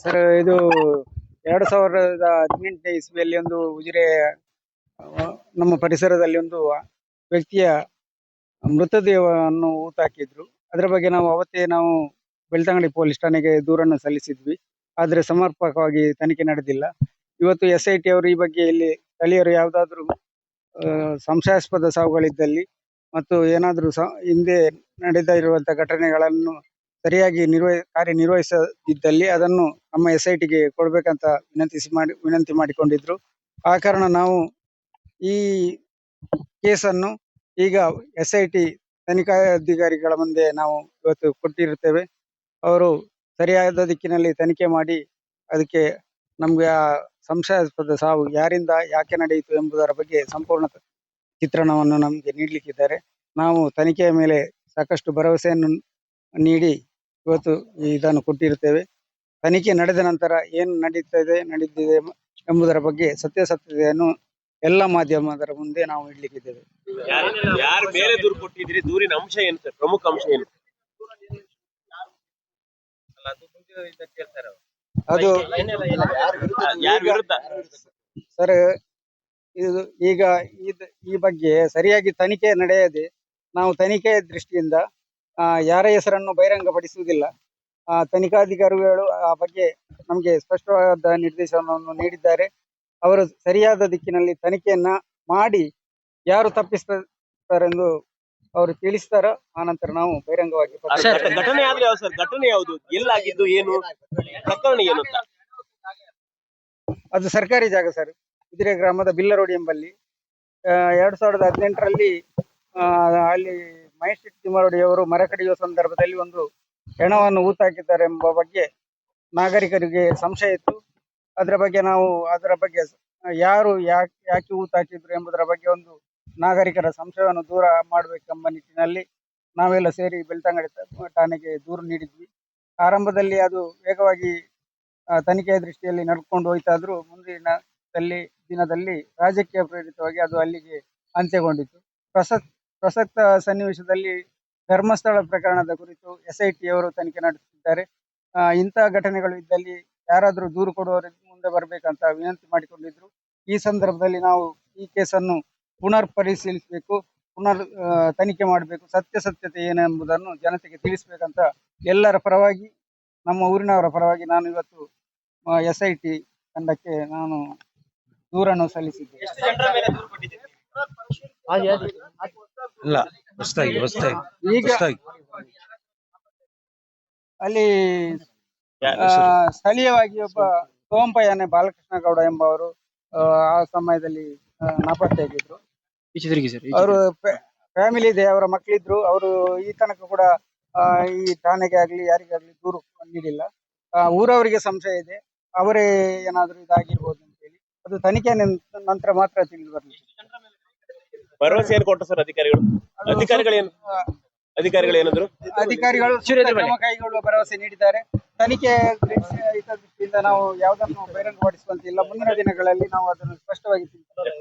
Sir, ಇದು ಎರಡು ಸಾವಿರದ ಹದಿನೆಂಟನೇ ಇಸ್ವಿಯಲ್ಲಿ ಒಂದು ಉಜಿರೆ ನಮ್ಮ ಪರಿಸರದಲ್ಲಿ ಒಂದು ವ್ಯಕ್ತಿಯ ಮೃತದೇಹವನ್ನು ಊತಾಕಿದ್ರು ಅದರ ಬಗ್ಗೆ ನಾವು ಅವತ್ತೇ ನಾವು ಬೆಳ್ತಂಗಡಿ ಪೊಲೀಸ್ ಠಾಣೆಗೆ ದೂರನ್ನು ಸಲ್ಲಿಸಿದ್ವಿ. ಆದರೆ ಸಮರ್ಪಕವಾಗಿ ತನಿಖೆ ನಡೆದಿಲ್ಲ. ಇವತ್ತು ಎಸ್ ಐ ಟಿ ಅವರು ಈ ಬಗ್ಗೆ ಇಲ್ಲಿ ಸ್ಥಳೀಯರು ಯಾವುದಾದ್ರೂ ಸಂಶಯಾಸ್ಪದ ಸಾವುಗಳಿದ್ದಲ್ಲಿ ಮತ್ತು ಏನಾದರೂ ಸ, ಹಿಂದೆ ನಡೆದ ಘಟನೆಗಳನ್ನು ಸರಿಯಾಗಿ ನಿರ್ವಹ, ಕಾರ್ಯನಿರ್ವಹಿಸದಿದ್ದಲ್ಲಿ ಅದನ್ನು ನಮ್ಮ ಎಸ್ ಐ ಟಿಗೆ ಕೊಡ್ಬೇಕಂತ ವಿನಂತಿಸಿ ಮಾಡಿ, ವಿನಂತಿ ಮಾಡಿಕೊಂಡಿದ್ರು. ಆ ಕಾರಣ ನಾವು ಈ ಕೇಸನ್ನು ಈಗ ಎಸ್ ಐ ಟಿ ತನಿಖಾಧಿಕಾರಿಗಳ ಮುಂದೆ ನಾವು ಇವತ್ತು ಕೊಟ್ಟಿರುತ್ತೇವೆ. ಅವರು ಸರಿಯಾದ ದಿಕ್ಕಿನಲ್ಲಿ ತನಿಖೆ ಮಾಡಿ ಅದಕ್ಕೆ ನಮಗೆ ಆ ಸಂಶಯಾಸ್ಪದ ಸಾವು ಯಾರಿಂದ, ಯಾಕೆ ನಡೆಯಿತು ಎಂಬುದರ ಬಗ್ಗೆ ಸಂಪೂರ್ಣ ಚಿತ್ರಣವನ್ನು ನಮಗೆ ನೀಡಲಿಕ್ಕಿದ್ದಾರೆ. ನಾವು ತನಿಖೆಯ ಮೇಲೆ ಸಾಕಷ್ಟು ಭರವಸೆಯನ್ನು ನೀಡಿ ಇವತ್ತು ಇದನ್ನು ಕೊಟ್ಟಿರುತ್ತೇವೆ. ತನಿಖೆ ನಡೆದ ನಂತರ ಏನು ನಡೀತದೆ ನಡೆದಿದೆ ಎಂಬುದರ ಬಗ್ಗೆ ಸತ್ಯಾಸತ್ಯತೆಯನ್ನು ಎಲ್ಲ ಮಾಧ್ಯಮದರ ಮುಂದೆ ನಾವು ಇಡ್ಲಿಕ್ಕಿದ್ದೇವೆ. ಯಾರ ಮೇಲೆ ದೂರು ಕೊಟ್ಟಿದ್ರಿ ದೂರಿನ ಅಂಶ ಏನು ಸರ್? ಪ್ರಮುಖ ಅಂಶ ಏನು? ಅದು ಸರ್ ಇದು ಈಗ ಈ ಬಗ್ಗೆ ಸರಿಯಾಗಿ ತನಿಖೆ ನಡೆಯದೆ ನಾವು ತನಿಖೆಯ ದೃಷ್ಟಿಯಿಂದ ಆ, ಯಾರ ಹೆಸರನ್ನು ಬಹಿರಂಗಪಡಿಸುವುದಿಲ್ಲ. ಆ, ತನಿಖಾಧಿಕಾರಿಗಳು ಆ ಬಗ್ಗೆ ನಮಗೆ ಸ್ಪಷ್ಟವಾದ ನಿರ್ದೇಶನವನ್ನು ನೀಡಿದ್ದಾರೆ. ಅವರು ಸರಿಯಾದ ದಿಕ್ಕಿನಲ್ಲಿ ತನಿಖೆಯನ್ನ ಮಾಡಿ ಯಾರು ತಪ್ಪಿಸ್ತಾರೆಂದು ಅವರು ತಿಳಿಸ್ತಾರ ನಂತರ ನಾವು ಬಹಿರಂಗವಾಗಿ ಘಟನೆ ಆದ್ರೆ ಯಾವ್ದು ಸರ್? ಘಟನೆ ಯಾವುದು? ಎಲ್ಲಾಗಿದ್ದು ಏನು? ಪ್ರಕರಣ ಏನು ಅಂತ? ಅದು ಸರ್ಕಾರಿ ಜಾಗ ಸರ್. ಕುದುರೆ ಗ್ರಾಮದ ಬಿಲ್ಲರೋಡಿ ಎಂಬಲ್ಲಿ. ಆ, ಎರಡ್ ಸಾವಿರದ ಹದಿನೆಂಟರಲ್ಲಿ ಆ, ಅಲ್ಲಿ ಮಹೇಶ್ ತಿಮ್ಮರೋಡಿ ಅವರು ಮರ ಕಡಿಯುವ ಸಂದರ್ಭದಲ್ಲಿ ಒಂದು ಹೆಣವನ್ನು ಹಾಕಿದ್ದಾರೆ ಎಂಬ ಬಗ್ಗೆ ನಾಗರಿಕರಿಗೆ ಸಂಶಯ ಇತ್ತು. ಅದರ ಬಗ್ಗೆ ನಾವು, ಅದರ ಬಗ್ಗೆ ಯಾರು ಯಾಕೆ ಯಾಕೆ ಹೂತಾಕಿದ್ರು ಎಂಬುದರ ಬಗ್ಗೆ ಒಂದು ನಾಗರಿಕರ ಸಂಶಯವನ್ನು ದೂರ ಮಾಡಬೇಕೆಂಬ ನಿಟ್ಟಿನಲ್ಲಿ ನಾವೆಲ್ಲ ಸೇರಿ ಬೆಳ್ತಂಗಡಿ ಠಾಣೆಗೆ ದೂರು ನೀಡಿದ್ವಿ. ಆರಂಭದಲ್ಲಿ ಅದು ವೇಗವಾಗಿ ತನಿಖೆಯ ದೃಷ್ಟಿಯಲ್ಲಿ ನಡ್ಕೊಂಡು ಹೋಯ್ತಾದ್ರೂ ಮುಂದಿನ ದಲ್ಲಿ, ದಿನದಲ್ಲಿ ರಾಜಕೀಯ ಪ್ರೇರಿತವಾಗಿ ಅದು ಅಲ್ಲಿಗೆ ಅಂತ್ಯಗೊಂಡಿತು. ಪ್ರಸಕ್ತ ಪ್ರಸಕ್ತ ಸನ್ನಿವೇಶದಲ್ಲಿ ಧರ್ಮಸ್ಥಳ ಪ್ರಕರಣದ ಕುರಿತು ಎಸ್ಐಟಿ ಅವರು ತನಿಖೆ ನಡೆಸುತ್ತಿದ್ದಾರೆ. ಆ, ಇಂತಹ ಘಟನೆಗಳು ಇದ್ದಲ್ಲಿ ಯಾರಾದರೂ ದೂರು ಕೊಡುವವರಿಗೆ ಮುಂದೆ ಬರಬೇಕಂತ ವಿನಂತಿ ಮಾಡಿಕೊಂಡಿದ್ರು. ಈ ಸಂದರ್ಭದಲ್ಲಿ ನಾವು ಈ ಕೇಸನ್ನು ಪುನರ್ ಪರಿಶೀಲಿಸಬೇಕು ಪುನರ್ ತನಿಖೆ ಮಾಡಬೇಕು ಸತ್ಯಾಸತ್ಯತೆ ಏನೆಂಬುದನ್ನು ಜನತೆಗೆ ತಿಳಿಸಬೇಕಂತ ಎಲ್ಲರ ಪರವಾಗಿ ನಮ್ಮ ಊರಿನವರ ಪರವಾಗಿ ನಾನು ಇವತ್ತು ಎಸ್ ಐ ಟಿ ತಂಡಕ್ಕೆ ನಾನು ದೂರನ್ನು ಸಲ್ಲಿಸಿದ್ದೆ ಇಲ್ಲ ಹೊಸದಾಗಿ ಹೊಸದಾಗಿ ಈಗ ಹೊಸದಾಗಿ. ಅಲ್ಲಿ ಆ, ಸ್ಥಳೀಯವಾಗಿ ಒಬ್ಬ ಸೋಂಪಯ್ಯನೆ ಬಾಲಕೃಷ್ಣ ಗೌಡ ಎಂಬವರು ಆ, ಆ ಸಮಯದಲ್ಲಿ ನಾಪತ್ತೆ ಆಗಿದ್ರು ಅವರು ಫ್ಯಾಮಿಲಿ ಇದೆ ಅವರ ಮಕ್ಕಳಿದ್ರು ಅವರು ಈ ತನಕ ಕೂಡ ಆ, ಈ ಠಾಣೆಗೆ ಆಗ್ಲಿ ಯಾರಿಗಾಗ್ಲಿ ದೂರು ನೀಡಿಲ್ಲ. ಆ, ಊರವರಿಗೆ ಸಂಶಯ ಇದೆ. ಅವರೇ ಏನಾದ್ರೂ ಇದಾಗಿರ್ಬೋದು ಅಂತ ಹೇಳಿ. ಅದು ತನಿಖೆ ನಿನ್- ನಂತರ ಮಾತ್ರ ತಿಳಿದು ಬರಲಿಕ್ಕೆ. ಭರವಸೆ ಏನು ಕೊಟ್ಟ ಸರ್ ಅಧಿಕಾರಿಗಳು? ಅಧಿಕಾರಿಗಳೇನು? ಅಧಿಕಾರಿಗಳು ಏನಂದ್ರು ಅಧಿಕಾರಿಗಳು ಕ್ರಮ ಕೈಗೊಳ್ಳುವ ಭರವಸೆ ನೀಡಿದ್ದಾರೆ. ತನಿಖೆ ದೃಷ್ಟಿ- ಹಿತದೃಷ್ಟಿಯಿಂದ ನಾವು ಯಾವುದನ್ನು ಬಹಿರಂಗಪಡಿಸುವಂತಿಲ್ಲ ಮುಂದಿನ ದಿನಗಳಲ್ಲಿ ನಾವು ಅದನ್ನು ಸ್ಪಷ್ಟವಾಗಿ ತಿಳಿಸ್ತೇವೆ